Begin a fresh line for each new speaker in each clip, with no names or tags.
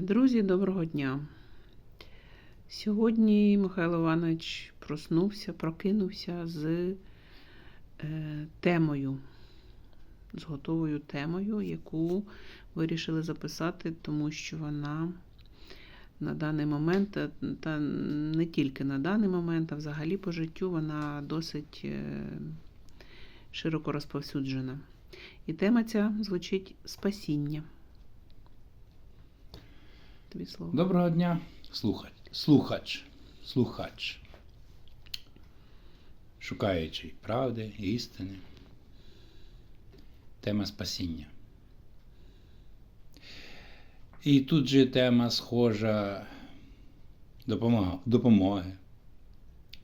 Друзі, доброго дня. Сьогодні Михайло Іванович проснувся, прокинувся з е, темою, з готовою темою, яку вирішили записати, тому що вона на даний момент, та- та не тільки на даний момент, а взагалі по життю вона досить е, широко розповсюджена. І тема ця звучить спасіння. Тобі слово.
Доброго дня, слухач, слухач, слухач, шукаючий правди, істини. Тема спасіння. І тут же тема схожа допомога, допомоги,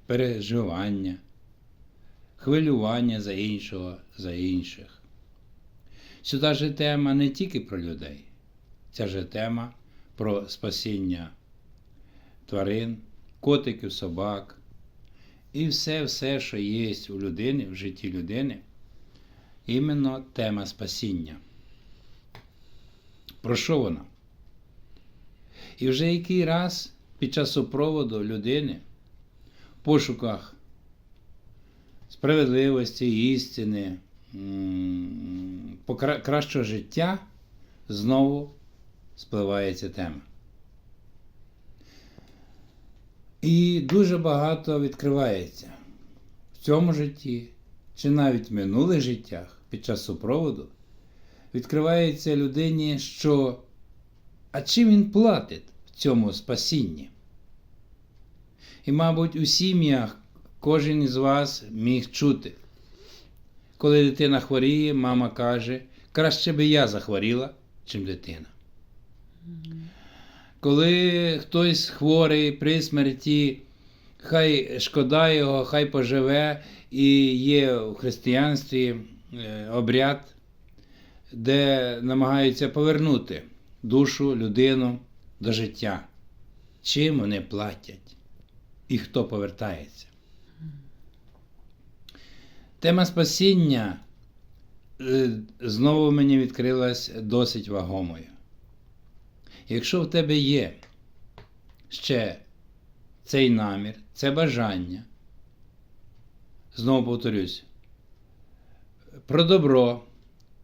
переживання, хвилювання за іншого, за інших. Сюди же тема не тільки про людей, ця же тема про спасіння тварин, котиків, собак і все, все, що є у людини, в житті людини, іменно тема спасіння. Про що вона? І вже який раз під час супроводу людини в пошуках справедливості, істини, кращого життя знову спливає ця тема. І дуже багато відкривається в цьому житті, чи навіть в минулих життях під час супроводу, відкривається людині, що а чим він платить в цьому спасінні? І, мабуть, у сім'ях кожен із вас міг чути. Коли дитина хворіє, мама каже, краще би я захворіла, чим дитина. Коли хтось хворий при смерті, хай шкода його, хай поживе, і є в християнстві е, обряд, де намагаються повернути душу, людину до життя. Чим вони платять і хто повертається. Тема спасіння е, знову мені відкрилась досить вагомою. Якщо в тебе є ще цей намір, це бажання, знову повторюсь, про добро,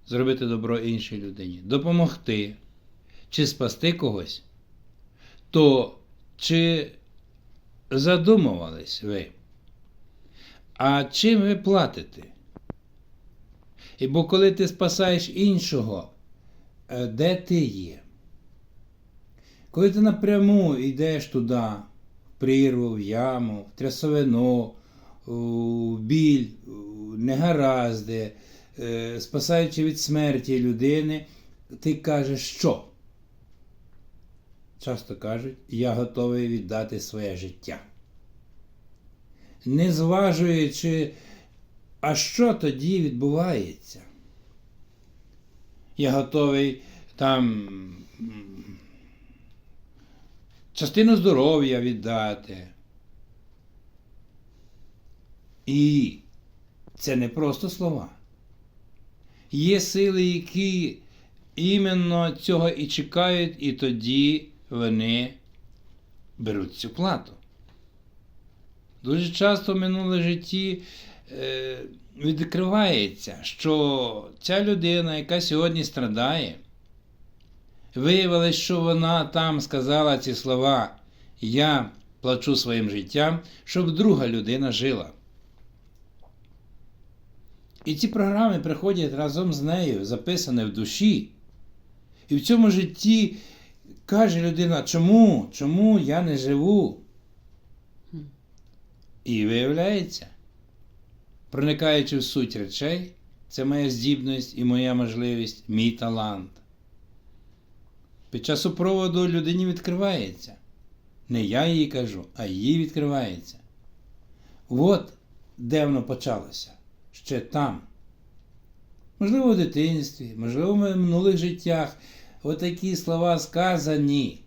зробити добро іншій людині, допомогти чи спасти когось, то чи задумувались ви? А чим ви платите? І бо коли ти спасаєш іншого, е, де ти є? Коли ти напряму йдеш туди, в прірву, в яму, в трясовину, в біль, негаразди, е, спасаючи від смерті людини, ти кажеш, що? Часто кажуть, я готовий віддати своє життя. Не зважуючи, а що тоді відбувається? Я готовий там частину здоров'я віддати. І це не просто слова. Є сили, які іменно цього і чекають, і тоді вони беруть цю плату. Дуже часто в минуле житті е, відкривається, що ця людина, яка сьогодні страдає, виявилось, що вона там сказала ці слова Я плачу своїм життям, щоб друга людина жила. І ці програми приходять разом з нею, записані в душі. І в цьому житті каже людина, чому? Чому я не живу? І виявляється, проникаючи в суть речей, це моя здібність і моя можливість, мій талант. Під час супроводу людині відкривається. Не я їй кажу, а їй відкривається. От де воно почалося. Ще там. Можливо, в дитинстві, можливо, в минулих життях. Отакі слова сказані.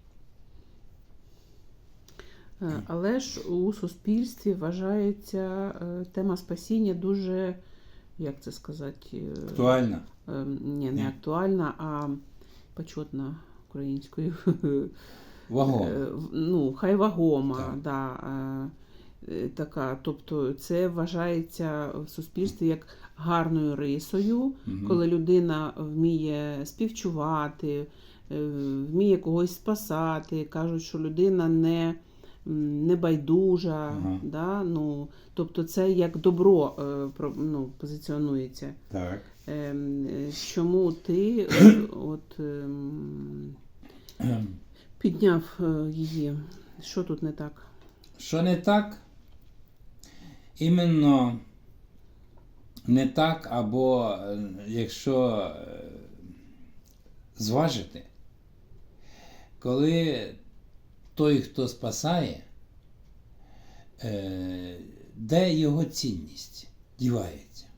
Е, Але ж у суспільстві вважається е, тема спасіння дуже, як це сказати, е,
Актуально.
е, ні, не актуальна, а почетна українською.
Вагон.
Е, Ну, хай вагома,
Так.
да, е, така. Тобто це вважається в суспільстві як гарною рисою,
Мгм.
коли людина вміє співчувати, е, вміє когось спасати. Кажуть, що людина не, байдужа.
Ага.
Да? Ну, тобто це як добро ну, позиціонується.
Так.
Ем, Чому ти е, от, ем, підняв е, її? Що тут не так?
Що не так? Іменно не так, або е, якщо зважити, коли той, хто спасає, де його цінність дівається?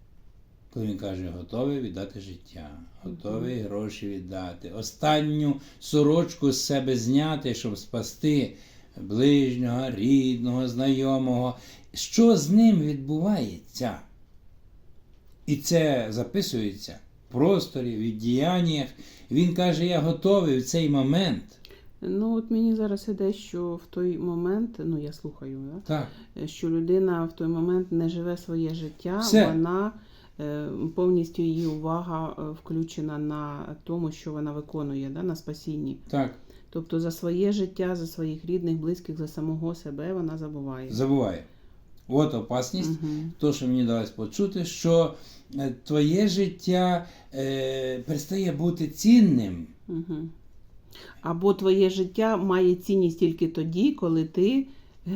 Коли він каже, готовий віддати життя, готовий гроші віддати, останню сорочку з себе зняти, щоб спасти ближнього, рідного, знайомого. Що з ним відбувається? І це записується в просторі, в діяннях. Він каже, я готовий в цей момент.
Ну, от мені зараз іде, що в той момент, ну я слухаю, да?
Так,
що людина в той момент не живе своє життя,
Все.
вона повністю її увага е, включена на тому, що вона виконує, да? на спасінні.
так,
Тобто за своє життя, за своїх рідних, близьких, за самого себе вона забуває.
забуває. От опасність.
Мгм.
То, що мені далось почути, що е, твоє життя е, перестає бути цінним.
Угу. Або твоє життя має цінність тільки тоді, коли ти е,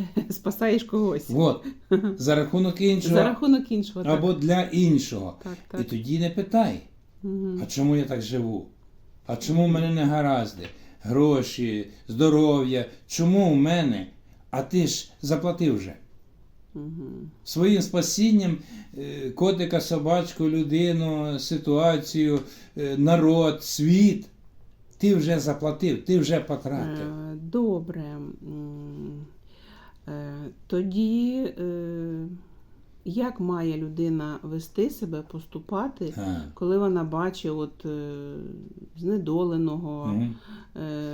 спасаєш когось.
От, за рахунок іншого
За рахунок іншого. Так,
або для іншого.
так.
І тоді не питай,
Угу.
а чому я так живу? А чому в мене не гаразди? Гроші, здоров'я, чому в мене? А ти ж заплатив вже.
Угу.
Своїм спасінням е, котика, собачку, людину, ситуацію, е, народ, світ. Ти вже заплатив, ти вже потратив.
Е, Добре. Е, Тоді е, як має людина вести себе, поступати, коли вона бачить от, е, знедоленого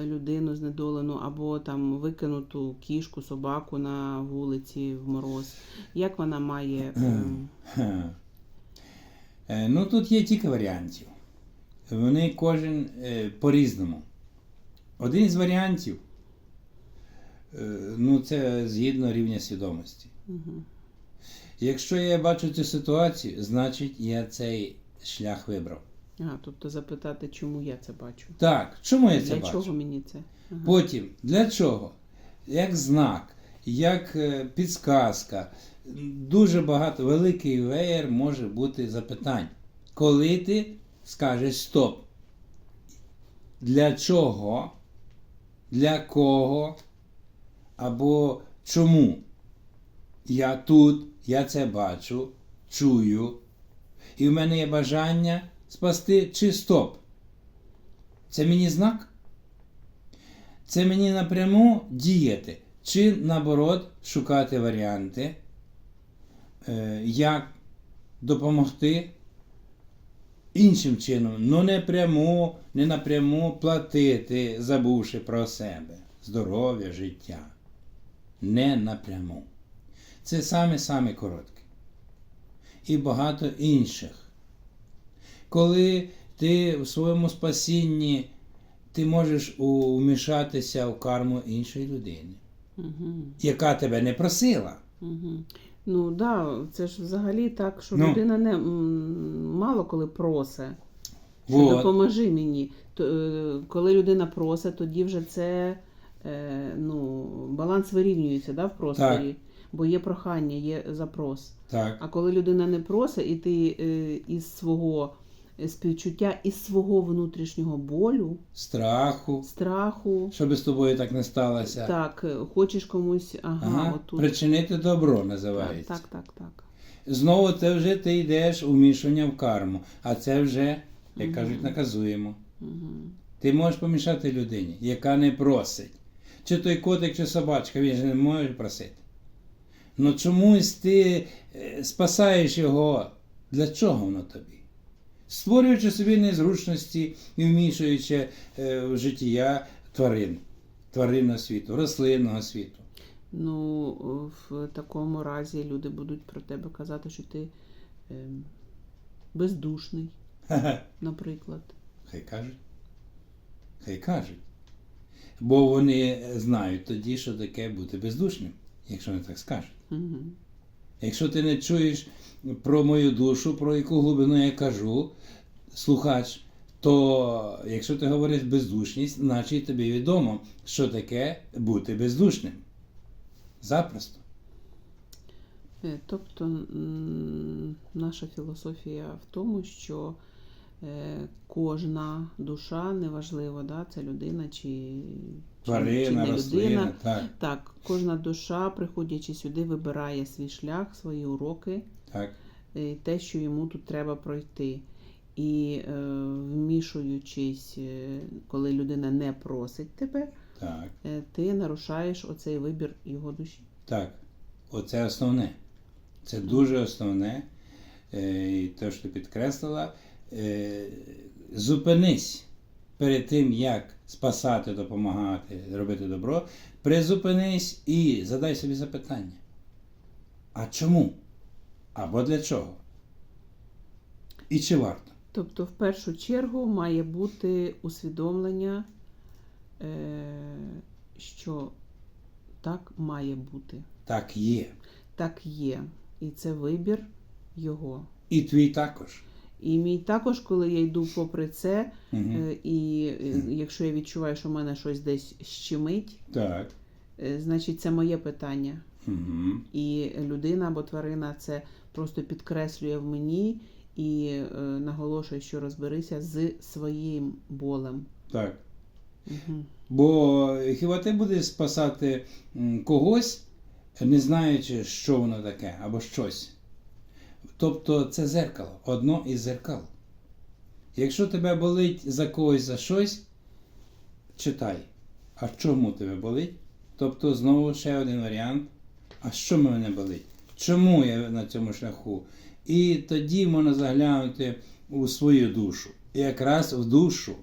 людину знедолену або там викинуту кішку, собаку на вулиці в мороз? Як вона має. е,
Ха. Е, Ну тут є кілька варіантів. Вони кожен по-різному. Один із варіантів, ну це згідно рівня свідомості.
мгм.
Якщо я бачу цю ситуацію, значить я цей шлях вибрав.
А, тобто запитати, чому я це бачу?
Так, чому я це
Для
бачу?
чого мені це? Ага.
Потім, для чого? Як знак, як е, підсказка. Дуже багато, великий веєр може бути запитань. Коли ти скажеш стоп. Для чого? Для кого? Або чому? Я тут, я це бачу, чую. І в мене є бажання спасти чи стоп. Це мені знак? Це мені напряму діяти, чи наоборот шукати варіанти, е, як допомогти іншим чином, ну не пряму, не напряму платити, забувши про себе, здоров'я, життя. Не напряму. Це саме-саме коротке. І багато інших. Коли ти в своєму спасінні ти можеш умішатися в карму іншої людини,
Угу.
яка тебе не просила.
Угу. Ну да, це ж взагалі так, що
Ну.
людина не мало коли просить, що
Вот.
допоможи мені. То, е, коли людина просить, тоді вже це е, ну, баланс вирівнюється да, в просторі, бо є прохання, є запрос.
Так,
А коли людина не просить, і ти е, із свого співчуття, із свого внутрішнього болю,
страху,
страху,
щоб з тобою так не сталося.
так, е, хочеш комусь, ага,
Ага.
отут.
Причинити добро називається.
так, так, так.
Знову це вже ти йдеш у вмішання в карму, а це вже, як кажуть, наказуємо.
Угу.
Ти можеш помішати людині, яка не просить. Чи той котик, чи собачка, він же не може просити. Ну чомусь ти е, спасаєш його. Для чого воно тобі? створюючи собі незручності і вмішуючи е, в життя тварин, тваринного світу, рослинного світу.
Ну, в такому разі люди будуть про тебе казати, що ти е, бездушний, наприклад.
Хай кажуть. Хай кажуть. Бо вони знають тоді, що таке бути бездушним, якщо вони так скажуть.
Угу.
Якщо ти не чуєш про мою душу, про яку глибину я кажу, слухач, то якщо ти говориш бездушність, значить тобі відомо, що таке бути бездушним. Запросто.
Е, Тобто наша філософія в тому, що кожна душа, неважливо, да, це людина чи, чи, чи
Тварина,
не
рослина,
людина.
так,
Так, кожна душа, приходячи сюди, вибирає свій шлях, свої уроки,
так,
е, те, що йому тут треба пройти. І е, вмішуючись, е, коли людина не просить тебе,
так,
е, ти нарушаєш оцей вибір його душі.
так. Оце основне. Це дуже основне. Е, І те, що ти підкреслила, е, зупинись перед тим, як спасати, допомагати, робити добро, призупинись і задай собі запитання. А чому? Або для чого? І чи варто?
Тобто, в першу чергу має бути усвідомлення, е, що так має бути,
Так є.
так є. І це вибір його.
І твій також.
І мій також, коли я йду попри це,
Угу.
і е, якщо я відчуваю, що в мене щось десь щемить,
Так.
е, значить це моє питання.
Угу.
І людина або тварина це просто підкреслює в мені і наголошує, що розберися з своїм болем.
Так.
Угу.
Бо хіба ти будеш спасати когось, не знаючи, що воно таке, або щось. Тобто це зеркало, одно із зеркал. Якщо тебе болить за когось за щось, читай. А чому тебе болить? Тобто знову ще один варіант. А що мене болить? Чому я на цьому шляху? І тоді можна заглянути у свою душу. І якраз в душу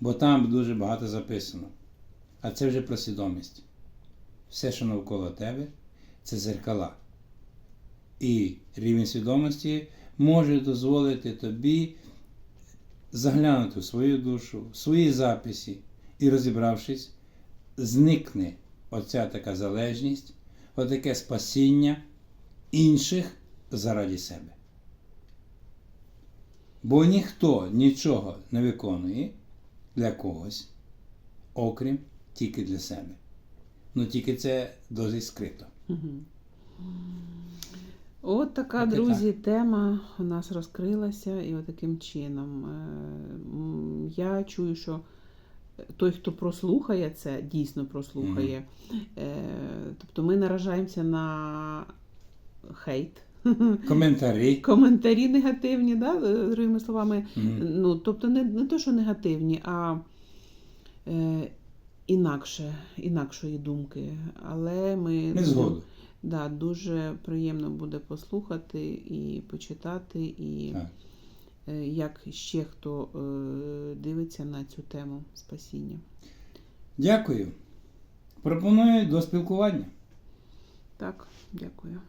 бо там дуже багато записано. А це вже про свідомість. Все, що навколо тебе, це зеркала. І рівень свідомості може дозволити тобі заглянути в свою душу, в свої записи і розібравшись, зникне оця така залежність, отаке спасіння інших заради себе. Бо ніхто нічого не виконує для когось, окрім тільки для себе. Ну тільки це досить скрито.
От така,
і
друзі, тема у нас розкрилася і от чином. Е, Я чую, що той, хто прослухає це, дійсно прослухає. Е, Тобто ми наражаємося на хейт,
Коментарі.
коментарі негативні, да? е, другими словами.
Мгм.
Ну, тобто не, не то, що негативні, а е, інакше, інакшої думки. Але ми
Не згоду.
Да, дуже приємно буде послухати і почитати, і
Так.
е, як ще хто е, дивиться на цю тему спасіння.
Дякую. Пропоную до спілкування.
Так, дякую.